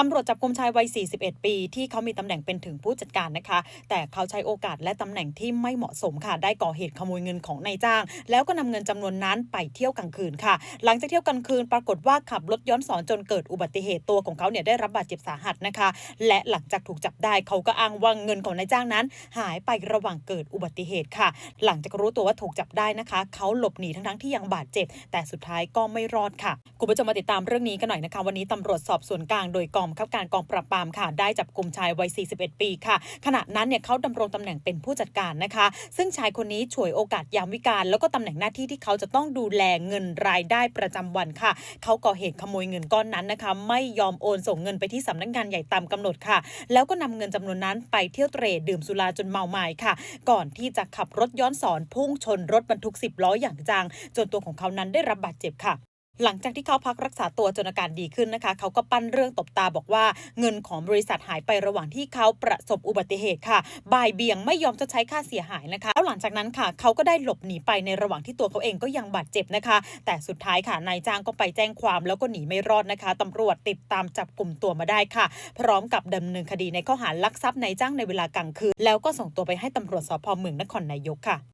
ตำรวจจับกุมชายวัย 41 ปี ที่เขามีตำแหน่งเป็นถึงผู้จัดการนะคะ แต่เขาใช้โอกาสและตำแหน่งที่ไม่เหมาะสมค่ะ ได้ก่อเหตุขโมยเงินของนายจ้าง แล้วก็นำเงินจำนวนนั้นไปเที่ยวกลางคืนค่ะ หลังจากเที่ยวกลางคืนปรากฏว่าขับรถย้อนสอนจนเกิดอุบัติเหตุตัวของเขาเนี่ยได้รับบาดเจ็บสาหัสนะคะ และหลังจากถูกจับได้เขาก็อ้างว่าเงินของนายจ้างนั้น หายไประหว่างเกิดอุบัติเหตุค่ะ หลังจากรู้ตัวว่าถูกจับได้นะคะเขาหลบหนีทั้งๆที่ยังบาดเจ็บ แต่สุดท้ายก็ไม่รอดค่ะคุณผู้ชมมาติดตามเรื่องนี้กันหน่อยนะคะ วันนี้ตำรวจสอบสวนกลางโดยกองบังคับการกองปราบปรามค่ะ ได้จับกลุ่มชายวัย 41 ปีค่ะ ขณะนั้นเนี่ยเขาดำรงตำแหน่งเป็นผู้จัดการนะคะ ซึ่งชายคนนี้ฉวยโอกาสยามวิกาลแล้วก็ตำแหน่งหน้าที่ที่เขาจะต้องดูแลเงินรายได้ประจำวันค่ะ เขาก่อเหตุขโมยเงินก้อนนั้นนะคะ ไม่ยอมโอนส่งเงินไปที่สำนักงานใหญ่ตามกำหนดค่ะ แล้วก็นำเงินจำนวนนั้นไปเที่ยวเตร่ดื่มสุราจนเมาไม้ค่ะ ก่อนที่จะขับรถย้อนสอนพุ่งชนรถบรรทุก 10 ล้ออย่างจัง จนตัวของเขานั้นได้รับบาดเจ็บค่ะ หลังจากที่เขาพักรักษาตัวจนอาการดีขึ้นนะคะ เขาก็ปั้นเรื่องตบตาบอกว่าเงินของบริษัทหายไประหว่างที่เขาประสบอุบัติเหตุค่ะ บ่ายเบี่ยงไม่ยอมจะใช้ค่าเสียหายนะคะแล้วหลังจากนั้นค่ะ เขาก็ได้หลบหนีไปในระหว่างที่ตัวเขาเองก็ยังบาดเจ็บนะคะ แต่สุดท้ายค่ะนายจ้างก็ไปแจ้งความแล้วก็หนีไม่รอดนะคะตำรวจติดตามจับกลุ่มตัวมาได้ค่ะ พร้อมกับดำเนินคดีในข้อหาลักทรัพย์นายจ้างในเวลากลางคืนแล้วก็ส่งตัวไปให้ตำรวจสพเมืองนครนายกค่ะ